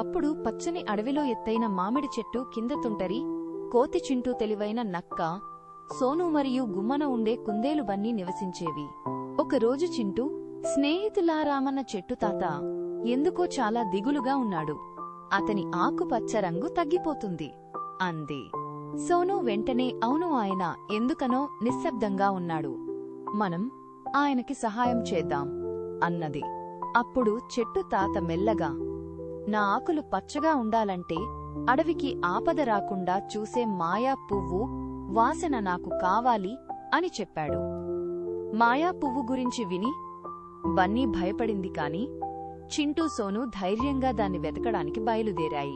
ఒకప్పుడు పచ్చని అడవిలో ఎత్తైన మామిడి చెట్టు కింద తుంటరి కోతి చింటూ తెలివైన నక్క సోను మరియు గుమ్మన ఉండే కుందేలు బన్నీ నివసించేవి. ఒకరోజు చింటూ స్నేహితులారామన్న చెట్టు తాత ఎందుకో చాలా దిగులుగా ఉన్నాడు. అతని ఆకుపచ్చ రంగు తగ్గిపోతుంది అంది. సోను వెంటనే అవును ఆయన ఎందుకనో నిశ్శబ్దంగా ఉన్నాడు. మనం ఆయనకి సహాయం చేద్దాం అన్నది. అప్పుడు చెట్టు తాత మెల్లగా నా ఆకులు పచ్చగా ఉండాలంటే అడవికి ఆపద రాకుండా చూసే మాయా పువ్వు వాసన నాకు కావాలి అని చెప్పాడు. మాయా పువ్వు గురించి విని బన్నీ భయపడింది కాని చింటూ సోను ధైర్యంగా దాన్ని వెతకడానికి బయలుదేరాయి.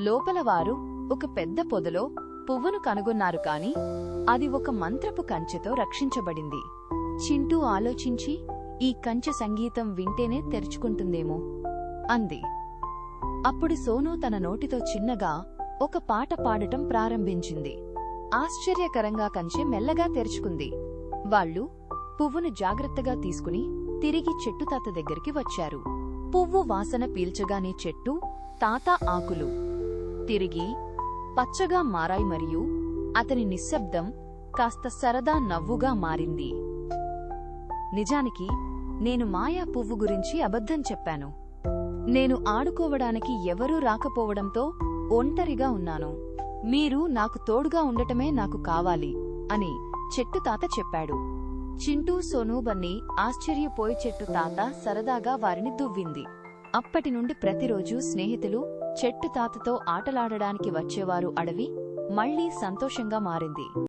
లోపల వారు ఒక పెద్ద పొదలో పువ్వును కనుగొన్నారు కాని అది ఒక మంత్రపు కంచెతో రక్షించబడింది. చింటూ ఆలోచించి ఈ కంచె సంగీతం వింటేనే తెరుచుకుంటుందేమో అంది. అప్పుడు సోను తన నోటితో చిన్నగా ఒక పాట పాడటం ప్రారంభించింది. ఆశ్చర్యకరంగా కంచె మెల్లగా తెరుచుకుంది. వాళ్ళు పువ్వును జాగ్రత్తగా తీసుకుని తిరిగి చెట్టు తాత దగ్గరికి వచ్చారు. పువ్వు వాసన పీల్చగానే చెట్టు తాత ఆకులు. తిరిగి పచ్చగా మారాయి మరియు అతని నిశ్శబ్దం కాస్త సరదా నవ్వుగా మారింది. నిజానికి నేను మాయా పువ్వు గురించి అబద్ధం చెప్పాను. నేను ఆడుకోవడానికి ఎవరూ రాకపోవడంతో ఒంటరిగా ఉన్నాను. మీరు నాకు తోడుగా ఉండటమే నాకు కావాలి అని చెట్టు తాత చెప్పాడు. చింటూ సోను ఆశ్చర్యపోయి చెట్టు తాత సరదాగా వారిని దువ్వింది. అప్పటి నుండి ప్రతిరోజూ స్నేహితులు చెట్టు తాతతో ఆటలాడడానికి వచ్చేవారు అడవి మళ్ళీ సంతోషంగా మారింది.